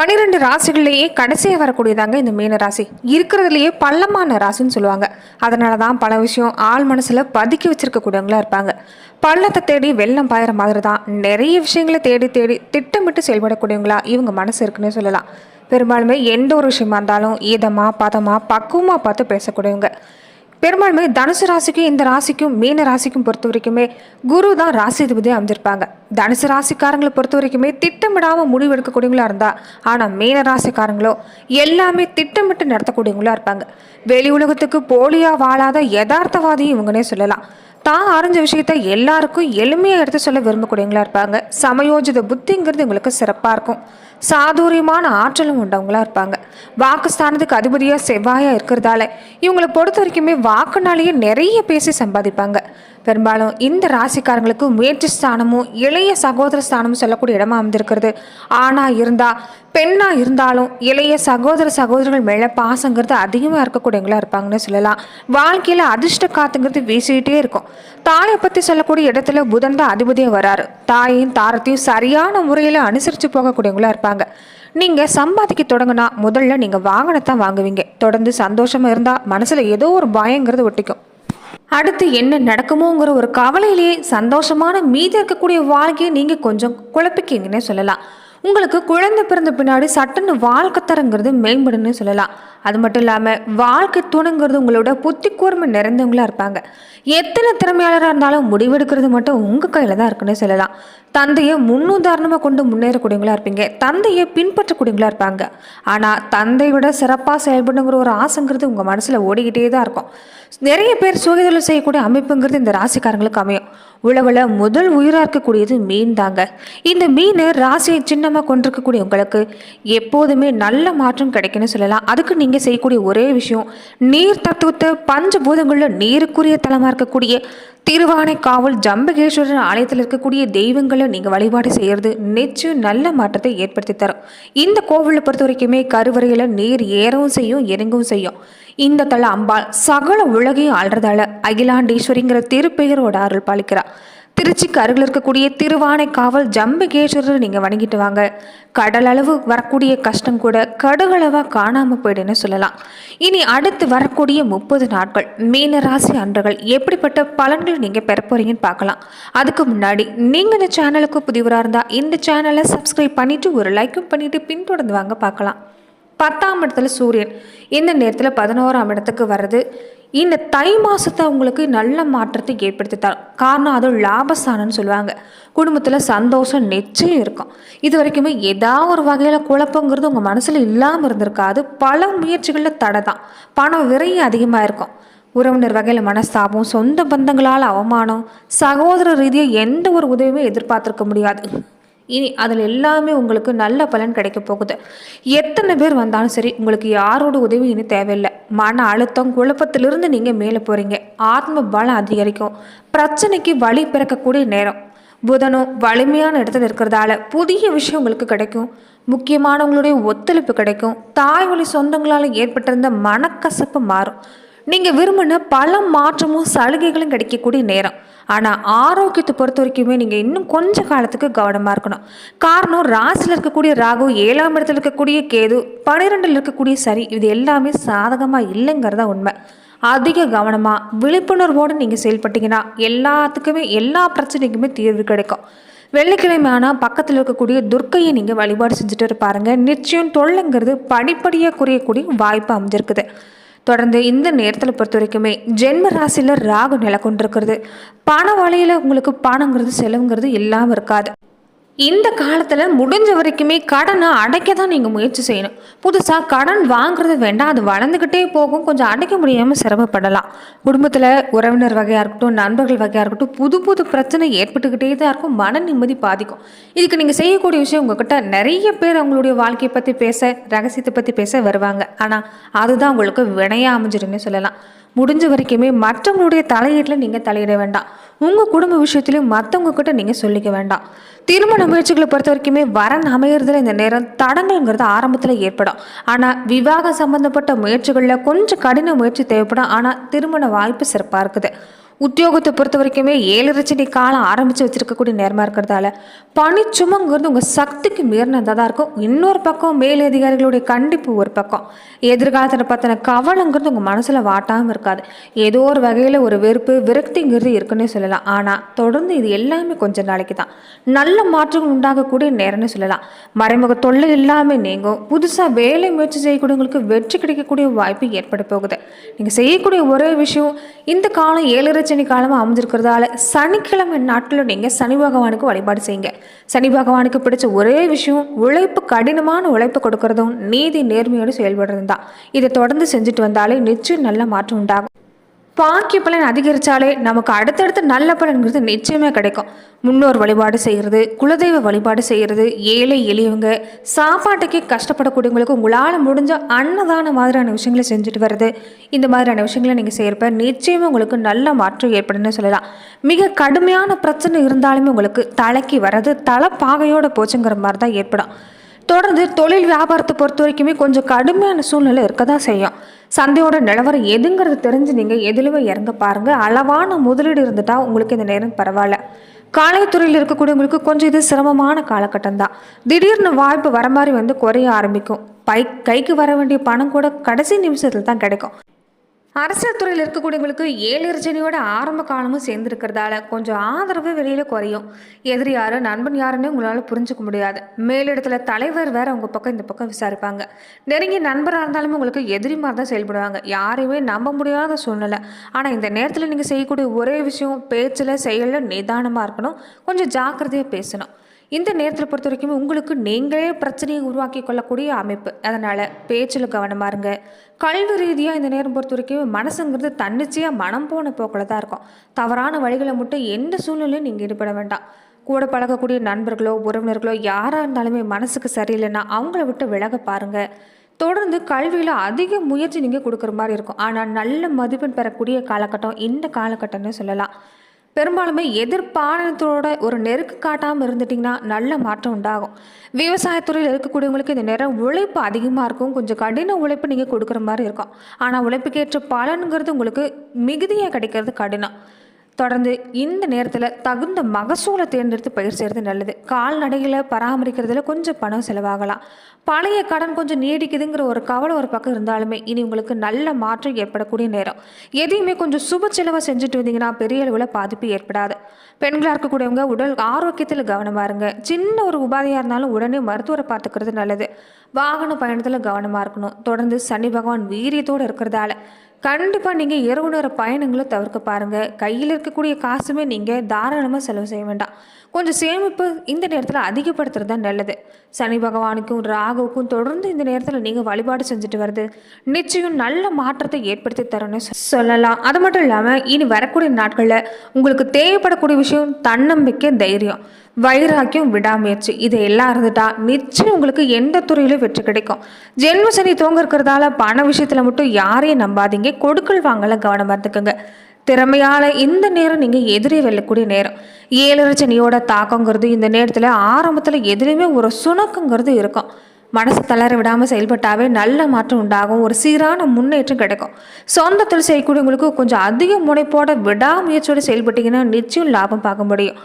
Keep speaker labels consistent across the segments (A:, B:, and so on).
A: பனிரெண்டு ராசிகள்லேயே கடைசியாக வரக்கூடியதாங்க இந்த மீன ராசி. இருக்கிறதுலையே பள்ளமான ராசின்னு சொல்லுவாங்க. அதனால தான் பல விஷயம் ஆள் மனசில் பதுக்கி வச்சிருக்கக்கூடியவங்களா இருப்பாங்க. பள்ளத்தை தேடி வெள்ளம் பாயிற மாதிரி தான் நிறைய விஷயங்களை தேடி தேடி திட்டமிட்டு செயல்படக்கூடியவங்களா இவங்க மனசு இருக்குன்னே சொல்லலாம். பெரும்பாலுமே எந்த ஒரு விஷயமா இருந்தாலும் ஈதமாக பதமாக பக்குவமாக பார்த்து பேசக்கூடியவங்க. பெரும்பாலுமே தனுசு ராசிக்கும் இந்த ராசிக்கும் மீன ராசிக்கும் பொறுத்த வரைக்குமே குரு தான் ராசிதிபதியாக அமைஞ்சிருப்பாங்க. தனுசு ராசிக்காரங்களை பொறுத்த வரைக்குமே திட்டமிடாமல் முடிவு எடுக்கக்கூடியவங்களா இருந்தா ஆனால் மீன ராசிக்காரங்களோ எல்லாமே திட்டமிட்டு நடத்தக்கூடியவங்களா இருப்பாங்க. வெளி உலகத்துக்கு போலியாக வாழாத யதார்த்தவாதியும் இவங்கனே சொல்லலாம். தான் அறிஞ்ச விஷயத்த எல்லாருக்கும் எளிமையாக எடுத்து சொல்ல விரும்பக்கூடியவங்களா இருப்பாங்க. சமயோஜித புத்திங்கிறது இவங்களுக்கு சிறப்பாக இருக்கும். சாதுரியமான ஆற்றலும் உண்டவங்களா இருப்பாங்க. வாக்குஸ்தானத்துக்கு அதிபதியாக செவ்வாயாக இருக்கிறதால இவங்களை பொறுத்த வரைக்குமே வாக்குனாலேயே நிறைய பேசி சம்பாதிப்பாங்க. பெரும்பாலும் இந்த ராசிக்காரங்களுக்கு முயற்சி ஸ்தானமும் இளைய சகோதர ஸ்தானமும் சொல்லக்கூடிய இடமா அமைந்திருக்கிறது. ஆணாக இருந்தால் பெண்ணாக இருந்தாலும் இளைய சகோதர சகோதரர்கள் மேலே பாசங்கிறது அதிகமாக இருக்கக்கூடியவங்களா இருப்பாங்கன்னு சொல்லலாம். வாழ்க்கையில் அதிர்ஷ்ட காத்துங்கிறது வீசிக்கிட்டே இருக்கும். தாயை பற்றி சொல்லக்கூடிய இடத்துல புதன் தான் அதிபதியாக வராரு. தாயையும் தாரத்தையும் சரியான முறையில் அனுசரித்து போகக்கூடியவங்களா இருப்பாங்க. நீங்கள் சம்பாதிக்க தொடங்கினா முதல்ல நீங்கள் வாகனத்தை வாங்குவீங்க. தொடர்ந்து சந்தோஷமா இருந்தா மனசுல ஏதோ ஒரு பயங்கிறது ஒட்டிக்கும். அடுத்து என்ன நடக்குமோங்கிற ஒரு கவலையிலேயே சந்தோஷமான மீதி இருக்கக்கூடிய வாழ்க்கையை நீங்கள் கொஞ்சம் குழப்பிக்கிங்கன்னே சொல்லலாம். உங்களுக்கு குழந்தை பிறந்த பின்னாடி சட்டுன்னு வாழ்க்கை தரங்கிறது மேம்படுன்னு சொல்லலாம். அது மட்டும் இல்லாமல் வாழ்க்கை துணைங்கிறது உங்களோட புத்தி கூர்மை நிறைந்தவங்களா இருப்பாங்க. எத்தனை திறமையாளராக இருந்தாலும் முடிவெடுக்கிறது மட்டும் உங்கள் கையில் தான் இருக்குன்னு சொல்லலாம். தந்தையை முன்னுதாரணமாக கொண்டு முன்னேறக்கூடியவங்களா இருப்பீங்க. தந்தையை பின்பற்றக்கூடியவங்களா இருப்பாங்க. ஆனால் தந்தை விட சிறப்பாக செயல்படுங்கிற ஒரு ஆசைங்கிறது உங்கள் மனசில் ஓடிக்கிட்டே தான் இருக்கும். நிறைய பேர் சுயதொழில் செய்யக்கூடிய அமைப்புங்கிறது இந்த ராசிக்காரங்களுக்கு அமையும். உழவில் முதல் உயிராக இருக்கக்கூடியது மீன் தாங்க. இந்த மீன் ராசியை சின்னமாக கொண்டிருக்கக்கூடிய உங்களுக்கு எப்போதுமே நல்ல மாற்றம் கிடைக்குன்னு சொல்லலாம். அதுக்கு நீங்கள் செய்யக்கூடிய ஒரே விஷயம் நீர் தத்துவத்தை பஞ்சபூதங்களில் நீருக்குரிய தலமாக இருக்கக்கூடிய திருவானைக்காவல் ஜம்பகேஸ்வரர் ஆலயத்தில் இருக்கக்கூடிய தெய்வங்களை நீங்கள் வழிபாடு செய்கிறது நிச்சயம் நல்ல மாற்றத்தை ஏற்படுத்தி தரும். இந்த கோவிலை பொறுத்த வரைக்குமே கருவறையில் நீர் ஏறவும் செய்யும் இறங்கவும் செய்யும். இந்த தல அம்பாள் சகல உலகையும் ஆள்றதால அகிலாண்டீஸ்வரிங்கிற திருப்பெயரோட அருள் பாலிக்கிறார் திருச்சிக்கு அருகில் இருக்கக்கூடிய திருவானைக்காவல் ஜம்பகேஸ்வரர் நீங்கள் வணங்கிட்டு வாங்க. கடல் அளவு வரக்கூடிய கஷ்டம் கூட கடுகளவாக காணாமல் போயிடுன்னு சொல்லலாம். இனி அடுத்து வரக்கூடிய முப்பது நாட்கள் மீன ராசி அன்றுகள் எப்படிப்பட்ட பலன்கள் நீங்கள் பெறப்போறீங்கன்னு பார்க்கலாம். அதுக்கு முன்னாடி நீங்கள் இந்த சேனலுக்கு புதிவராக இருந்தால் இந்த சேனலை சப்ஸ்கிரைப் பண்ணிவிட்டு ஒரு லைக்கும் பண்ணிவிட்டு பின்தொடர்ந்து வாங்க பார்க்கலாம். பத்தாம் இடத்துல சூரியன் இந்த நேரத்தில் பதினோராம் இடத்துக்கு வர்றது. இந்த தை மாதத்தை அவங்களுக்கு நல்ல மாற்றத்தை ஏற்படுத்தி தரும் காரணம் அது லாபஸ்தானம்னு சொல்லுவாங்க. குடும்பத்தில் சந்தோஷம் நிச்சயம் இருக்கும். இது வரைக்குமே ஏதாவது ஒரு வகையில் குழப்பங்கிறது உங்கள் மனசில் இல்லாமல் இருந்திருக்காது. பல முயற்சிகளில் தடை தான். பணம் விரையும் அதிகமாக இருக்கும். உறவினர் வகையில் மனஸ்தாபம் சொந்த பந்தங்களால் அவமானம் சகோதர ரீதியாக எந்த ஒரு உதவியுமே எதிர்பார்த்துருக்க முடியாது. இனி அதில் எல்லாமே உங்களுக்கு நல்ல பலன் கிடைக்க போகுது. எத்தனை பேர் வந்தாலும் சரி உங்களுக்கு யாரோட உதவி இனி தேவையில்லை. மன அழுத்தம் குழப்பத்திலிருந்து நீங்கள் மேலே போகிறீங்க ஆத்ம பலம் அதிகரிக்கும். பிரச்சனைக்கு வழி பிறக்கக்கூடிய நேரம். புதனும் வலிமையான இடத்துல இருக்கிறதால புதிய விஷயம் உங்களுக்கு கிடைக்கும். முக்கியமானவங்களுடைய ஒத்துழைப்பு கிடைக்கும். தாய் வழி சொந்தங்களால் ஏற்பட்டிருந்த மனக்கசப்பு மாறும். நீங்கள் விரும்பின பல மாற்றமும் சலுகைகளும் கிடைக்கக்கூடிய நேரம். ஆனால் ஆரோக்கியத்தை பொறுத்த வரைக்குமே நீங்கள் இன்னும் கொஞ்ச காலத்துக்கு கவனமாக இருக்கணும். காரணம் ராசியில் இருக்கக்கூடிய ராகு ஏழாம் இடத்துல இருக்கக்கூடிய கேது பன்னிரெண்டில் இருக்கக்கூடிய சரி இது எல்லாமே சாதகமாக இல்லைங்கிறதா உண்மை. அதிக கவனமாக விழிப்புணர்வோடு நீங்கள் செயல்பட்டீங்கன்னா எல்லாத்துக்குமே எல்லா பிரச்சனைக்குமே தீர்வு கிடைக்கும். வெள்ளிக்கிழமை ஆனால் பக்கத்தில் இருக்கக்கூடிய துர்க்கையை நீங்கள் வழிபாடு செஞ்சுட்டு இருப்பாருங்க. நிச்சயம் தொல்லைங்கிறது படிப்படியாக குறையக்கூடிய வாய்ப்பு அமைஞ்சிருக்குது. தொடர்ந்து இந்த நேரத்தில் பொறுத்த வரைக்குமே ஜென்ம ராசியில் ராகு நிலை கொண்டிருக்கிறது. பண வழியில் உங்களுக்கு பணங்கிறது செலவுங்கிறது இல்லாமல் இருக்காது. இந்த காலத்தில் முடிஞ்ச வரைக்குமே கடனை அடைக்க தான் நீங்கள் முயற்சி செய்யணும். புதுசாக கடன் வாங்குறது வேண்டாம் அது வளர்ந்துக்கிட்டே போகும். கொஞ்சம் அடைக்க முடியாமல் சிரமப்படலாம். குடும்பத்தில் உறவினர் வகையாக இருக்கட்டும் நண்பர்கள் வகையாக இருக்கட்டும் புது புது பிரச்சனை ஏற்பட்டுக்கிட்டே தான் இருக்கும். மன நிம்மதி பாதிக்கும். இதுக்கு நீங்கள் செய்யக்கூடிய விஷயம் உங்ககிட்ட நிறைய பேர் அவங்களுடைய வாழ்க்கையை பற்றி பேச ரகசியத்தை பற்றி பேச வருவாங்க. ஆனால் அதுதான் உங்களுக்கு வினையாக அமைஞ்சிருன்னு சொல்லலாம். முடிஞ்ச வரைக்குமே மற்றவங்களுடைய தலையீட்டில் நீங்கள் தலையிட வேண்டாம். உங்கள் குடும்ப விஷயத்திலையும் மற்றவங்க கிட்ட நீங்கள் சொல்லிக்க வேண்டாம். திருமண முயற்சிகளை பொறுத்த வரைக்குமே வரன் அமையறதுல இந்த நேரம் தடங்கள்ங்கிறது ஆரம்பத்தில் ஏற்படும். ஆனால் விவாகம் சம்மந்தப்பட்ட முயற்சிகளில் கொஞ்சம் கடின முயற்சி தேவைப்படும். ஆனால் திருமண வாய்ப்பு சிறப்பாக இருக்குது. உத்தியோகத்தை பொறுத்த வரைக்குமே ஏழரை சனி காலம் ஆரம்பித்து வச்சிருக்கக்கூடிய நேரமாக இருக்கிறதால பணி சுமங்கிறது உங்கள் சக்திக்கு மீறினதாக தான் இருக்கும். இன்னொரு பக்கம் மேலதிகாரிகளுடைய கண்டிப்பு ஒரு பக்கம். எதிர்காலத்தில் பற்றின கவலைங்கிறது உங்கள் மனசில் வாட்டாமல் இருக்காது. ஏதோ ஒரு வகையில் ஒரு வெறுப்பு விரக்திங்கிறது இருக்குன்னே சொல்லலாம். ஆனால் தொடர்ந்து இது எல்லாமே கொஞ்ச நாளைக்கு தான் நல்ல மாற்றங்கள் உண்டாகக்கூடிய நேரம்னு சொல்லலாம். மறைமுக தொல்லை இல்லாமல் நீங்கும். புதுசாக வேலை முயற்சி செய்யக்கூடியவங்களுக்கு வெற்றி கிடைக்கக்கூடிய வாய்ப்பு ஏற்பட போகுது. நீங்கள் செய்யக்கூடிய ஒரே விஷயம் இந்த காலம் ஏழரை சனி காலமாக அமைஞ்சிருக்கிறதால சனிக்கிழமை நாட்களில் நீங்கள் சனி பகவானுக்கு வழிபாடு செய்யுங்க. சனி பகவானுக்கு பிடிச்ச ஒரே விஷயம் உழைப்பு கடினமான உழைப்பு கொடுக்கறதும் நீதி நேர்மையோடு செயல்படுறதும் தான். இதை தொடர்ந்து செஞ்சுட்டு வந்தாலே நிச்சயம் நல்ல மாற்றம் உண்டாகும். பாக்கிய பலன் அதிகரித்தாலே நமக்கு அடுத்தடுத்து நல்ல பலன்கிறது நிச்சயமே கிடைக்கும். முன்னோர் வழிபாடு செய்கிறது குலதெய்வ வழிபாடு செய்கிறது ஏழை எளியவங்க சாப்பாட்டுக்கே கஷ்டப்படக்கூடியவங்களுக்கு உங்களால் முடிஞ்ச அன்னதான மாதிரியான விஷயங்களை செஞ்சுட்டு வர்றது. இந்த மாதிரியான விஷயங்களை நீங்கள் செய்கிறப்ப நிச்சயமாக உங்களுக்கு நல்ல மாற்றம் ஏற்படும்னு சொல்லலாம். மிக கடுமையான பிரச்சனை இருந்தாலுமே உங்களுக்கு தலைக்கு வர்றது தலைப்பாகையோடு போச்சுங்கிற மாதிரி தான் ஏற்படும். தொடர்ந்து தொழில் வியாபாரத்தை பொறுத்த வரைக்குமே கொஞ்சம் கடுமையான சூழ்நிலை இருக்க தான் செய்யும். சந்தையோட நிலவரம் எதுங்கிறது தெரிஞ்சு நீங்கள் எதுலவே இறங்க பாருங்கள் அளவான முதலீடு இருந்துட்டா உங்களுக்கு இந்த நேரம் பரவாயில்ல. காலைத்துறையில் இருக்கக்கூடியவங்களுக்கு கொஞ்சம் இது சிரமமான காலகட்டம் தான் திடீர்னு வாய்ப்பு வர மாதிரி வந்து குறைய ஆரம்பிக்கும். பை கைக்கு வர வேண்டிய பணம் கூட கடைசி நிமிஷத்தில் தான் கிடைக்கும். அரசியல் துறையில் இருக்கக்கூடியவங்களுக்கு ஏழு ஆரம்ப காலமும் சேர்ந்துருக்கிறதால கொஞ்சம் ஆதரவு வெளியில் குறையும். எதிரி யாரு நண்பன் யாருன்னு உங்களால் புரிஞ்சுக்க முடியாது. மேலிடத்துல தலைவர் வேற உங்கள் பக்கம் இந்த பக்கம் விசாரிப்பாங்க. நெருங்கிய நண்பராக இருந்தாலுமே உங்களுக்கு எதிரி மாதிரி தான் செயல்படுவாங்க. யாரையுமே நம்ப முடியாத சூழ்நிலை. ஆனால் இந்த நேரத்தில் நீங்கள் செய்யக்கூடிய ஒரே விஷயம் பேச்சில் செயலில் நிதானமாக இருக்கணும். கொஞ்சம் ஜாக்கிரதையாக பேசணும். இந்த நேரத்தில் பொறுத்த வரைக்கும் உங்களுக்கு நீங்களே பிரச்சனையை உருவாக்கி கொள்ளக்கூடிய அமைப்பு. அதனால் பேச்சில் கவனமாக இருங்க. கல்வி ரீதியாக இந்த நேரம் பொறுத்த வரைக்கும் மனசுங்கிறது தன்னிச்சையாக மனம் போன போக்கில் தான் இருக்கும். தவறான வழிகளை மட்டும் எந்த சூழ்நிலையும் நீங்கள் ஈடுபட வேண்டாம். கூட பழகக்கூடிய நண்பர்களோ உறவினர்களோ யாராக இருந்தாலுமே மனசுக்கு சரியில்லைன்னா அவங்கள விட்டு விலக பாருங்கள் தொடர்ந்து கல்வியில் அதிக முயற்சி நீங்கள் கொடுக்குற மாதிரி இருக்கும். ஆனால் நல்ல மதிப்பெண் பெறக்கூடிய காலகட்டம் இந்த காலகட்டம்னு சொல்லலாம். பெரும்பாலுமே எதிர்பாலனத்தோட ஒரு நெருக்கு காட்டாமல் இருந்துட்டிங்கன்னா நல்ல மாற்றம் உண்டாகும். விவசாயத்துறையில் இருக்கக்கூடியவங்களுக்கு இந்த நேரம் உழைப்பு அதிகமாக இருக்கும். கொஞ்சம் கடின உழைப்பு நீங்கள் கொடுக்குற மாதிரி இருக்கும். ஆனால் உழைப்புக்கேற்ற பலனுங்கிறது உங்களுக்கு மிகுதியாக கிடைக்கிறது கடினம். தொடர்ந்து இந்த நேரத்தில் தகுந்த மகசூலை தேர்ந்தெடுத்து பயிர் செய்கிறது நல்லது. கால்நடைகளை பராமரிக்கிறதுல கொஞ்சம் பணம் செலவாகலாம். பழைய கடன் கொஞ்சம் நீடிக்குதுங்கிற ஒரு கவலை ஒரு பக்கம் இருந்தாலுமே இனி உங்களுக்கு நல்ல மாற்றம் ஏற்படக்கூடிய நேரம். எதையுமே கொஞ்சம் சுப செலவாக செஞ்சுட்டு வந்தீங்கன்னா பெரிய அளவில் பாதிப்பு ஏற்படாது. பெண்களாக இருக்கக்கூடியவங்க உடல் ஆரோக்கியத்தில் கவனமாக இருங்க. சின்ன ஒரு உபாதையாக இருந்தாலும் உடனே மருத்துவரை பார்த்துக்கிறது நல்லது. வாகன பயணத்தில் கவனமாக இருக்கணும். தொடர்ந்து சனி பகவான் வீரியத்தோடு இருக்கிறதால கண்டிப்பாக நீங்கள் இரவு நேர பயணங்களை தவிர்க்க பாருங்கள் கையில் இருக்கக்கூடிய காசுமே நீங்கள் தாராளமாக செலவு செய்ய வேண்டாம். கொஞ்சம் சேமிப்பு இந்த நேரத்தில் அதிகப்படுத்துறது தான் நல்லது. சனி பகவானுக்கும் ராகுவுக்கும் தொடர்ந்து இந்த நேரத்தில் நீங்கள் வழிபாடு செஞ்சுட்டு வருது நிச்சயம் நல்ல மாற்றத்தை ஏற்படுத்தி தரணும்னு சொல்லலாம். அது மட்டும் இல்லாமல் இனி வரக்கூடிய நாட்களில் உங்களுக்கு தேவைப்படக்கூடிய விஷயம் தன்னம்பிக்கை தைரியம். வைராக்கியம் விடாமுயற்சி. இது எல்லாம் இருந்துட்டா நிச்சயம் உங்களுக்கு எந்த துறையிலும் வெற்றி கிடைக்கும். ஜென்ம சனி தூங்க இருக்கிறதால பண விஷயத்தில் மட்டும் யாரையும் நம்பாதீங்க. கொடுக்கல் வாங்கல கவனமாக இருந்துக்குங்க. திறமையால் இந்த நேரம் நீங்கள் எதிரே வெல்லக்கூடிய நேரம். ஏழரை சனியோட தாக்கங்கிறது இந்த நேரத்தில் ஆரம்பத்தில் எதிலுமே ஒரு சுணக்கங்கிறது இருக்கும். மனசு தளர விடாமல் செயல்பட்டாவே நல்ல மாற்றம் உண்டாகும். ஒரு சீரான முன்னேற்றம் கிடைக்கும். சொந்த தொழில் செய்யக்கூடியவங்களுக்கு கொஞ்சம் அதிக முனைப்போட விடாமுயற்சியோடு செயல்பட்டீங்கன்னா நிச்சயம் லாபம் பார்க்க முடியும்.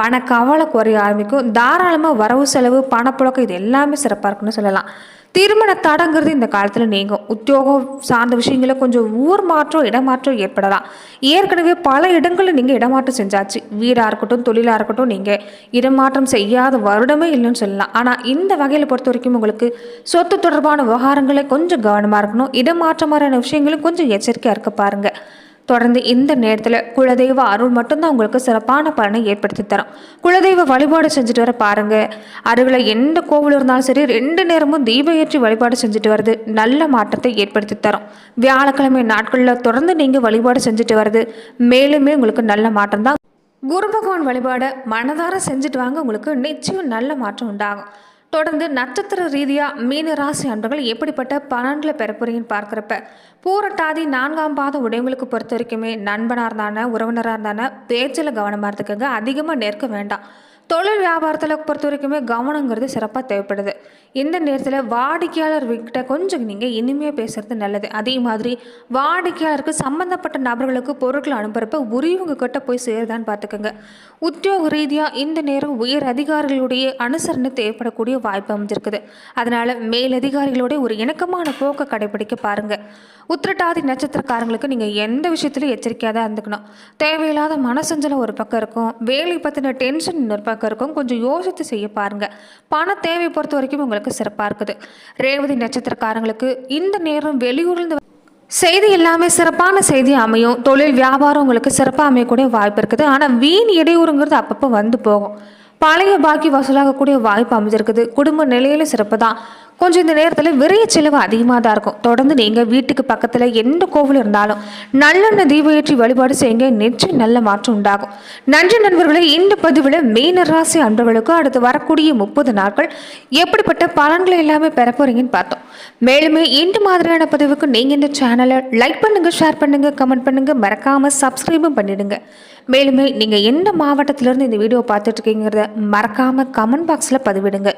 A: பண கவலை குறைய ஆரம்பிக்கும். தாராளமாக வரவு செலவு பணப்புழக்கம் இது எல்லாமே சிறப்பாக இருக்குன்னு சொல்லலாம். திருமண தடங்கிறது இந்த காலத்தில் நீங்கும். உத்தியோகம் சார்ந்த விஷயங்கள கொஞ்சம் ஊர் மாற்றம் இடமாற்றம் ஏற்படலாம். ஏற்கனவே பல இடங்களில் நீங்கள் இடமாற்றம் செஞ்சாச்சு. வீடாக இருக்கட்டும் தொழிலாக இருக்கட்டும் நீங்கள் இடமாற்றம் செய்யாத வருடமே இல்லைன்னு சொல்லலாம். ஆனால் இந்த வகையில் பொறுத்த வரைக்கும் உங்களுக்கு சொத்து தொடர்பான விவகாரங்களை கொஞ்சம் கவனமாக இருக்கணும். இடமாற்றமான விஷயங்களும் கொஞ்சம் எச்சரிக்கையாக இருக்க பாருங்கள் தொடர்ந்து இந்த நேரத்தில் குலதெய்வ அருள் மட்டும்தான் உங்களுக்கு சிறப்பான பலனை ஏற்படுத்தி தரும். குலதெய்வ வழிபாடு செஞ்சுட்டு வர பாருங்க. அருகில் எந்த கோவில் இருந்தாலும் சரி ரெண்டு நேரமும் தீப ஏற்றி வழிபாடு செஞ்சுட்டு வருது நல்ல மாற்றத்தை ஏற்படுத்தி தரும். வியாழக்கிழமை நாட்களில் தொடர்ந்து நீங்கள் வழிபாடு செஞ்சுட்டு வருது மேலுமே உங்களுக்கு நல்ல மாற்றம் தான் குரு பகவான் வழிபாடை மனதார செஞ்சுட்டு வாங்க உங்களுக்கு நிச்சயம் நல்ல மாற்றம் உண்டாகும். தொடர்ந்து நட்சத்திர ரீதியாக மீன ராசி அன்பர்கள் எப்படிப்பட்ட பன்னெண்டில் பெற பார்க்குறப்ப பூரட்டாதி நான்காம் பாதம் உடையவங்களுக்கு பொறுத்த வரைக்குமே நண்பனாக இருந்தான உறவினராக இருந்தான பேச்சில் கவனமாக இருந்துக்கங்க. அதிகமாக நெருக்க வேண்டாம். தொழில் வியாபாரத்தில் பொறுத்த வரைக்குமே கவனங்கிறது சிறப்பாக தேவைப்படுது. இந்த நேரத்தில் வாடிக்கையாளர்கிட்ட கொஞ்சம் நீங்கள் இனிமையாக பேசுகிறது நல்லது. அதே மாதிரி வாடிக்கையாளருக்கு சம்மந்தப்பட்ட நபர்களுக்கு பொருட்கள் அனுப்புகிறப்ப உரியவங்க கிட்ட போய் சேருதான்னு பார்த்துக்கோங்க உத்தியோக ரீதியாக இந்த நேரம் உயர் அதிகாரிகளுடைய அனுசரணை தேவைப்படக்கூடிய வாய்ப்பு அமைஞ்சிருக்குது. அதனால் மேலதிகாரிகளோட ஒரு இணக்கமான போக்கை கடைபிடிக்க பாருங்கள் உத்திரட்டாதி நட்சத்திரக்காரங்களுக்கு நீங்கள் எந்த விஷயத்துலையும் எச்சரிக்கையாக தான் இருந்துக்கணும். தேவையில்லாத மனசஞ்சலம் ஒரு பக்கம் இருக்கும். வேலை பற்றின டென்ஷன் இன்னொரு பக்கம் இருக்கும். கொஞ்சம் யோசித்து செய்ய பாருங்கள் பண தேவை பொறுத்த வரைக்கும் உங்களுக்கு சிறப்பாக இருக்குது. ரேவதி நட்சத்திரக்காரங்களுக்கு இந்த நேரம் வெளியூர்லேருந்து செய்தி எல்லாமே சிறப்பான செய்தி அமையும். தொழில் வியாபாரம் உங்களுக்கு சிறப்பாக அமையக்கூடிய வாய்ப்பு இருக்குது. ஆனால் வீண் இடையூறுங்கிறது அப்பப்போ வந்து போகும். பழைய பாக்கி வசூலாகக்கூடிய வாய்ப்பு அமைஞ்சிருக்குது. குடும்ப நிலையில சிறப்பு தான் கொஞ்சம் இந்த நேரத்தில் விரைய செலவு அதிகமாக தான் இருக்கும். தொடர்ந்து நீங்கள் வீட்டுக்கு பக்கத்தில் எந்த கோவில் இருந்தாலும் நல்லெண்ணெய் தீபம் ஏற்றி வழிபாடு செய்யுங்க. நிச்சயம் நல்ல மாற்றம் உண்டாகும். நன்றி நண்பர்களே இந்த பதிவில் மீன ராசி அன்பர்களுக்கு அடுத்து வரக்கூடிய முப்பது நாட்கள் எப்படிப்பட்ட பலன்களை எல்லாமே பெற போறீங்கன்னு பார்த்தோம். மேலுமே இந்த மாதிரியான பதிவுக்கு நீங்கள் இந்த சேனலை லைக் பண்ணுங்கள் ஷேர் பண்ணுங்கள் கமெண்ட் பண்ணுங்கள் மறக்காமல் சப்ஸ்கிரைபும் பண்ணிடுங்க. மேலுமே நீங்கள் எந்த மாவட்டத்திலேருந்து இந்த வீடியோ பார்த்துட்டு இருக்கீங்கிறத மறக்காமல் கமெண்ட் பாக்ஸில் பதிவிடுங்க.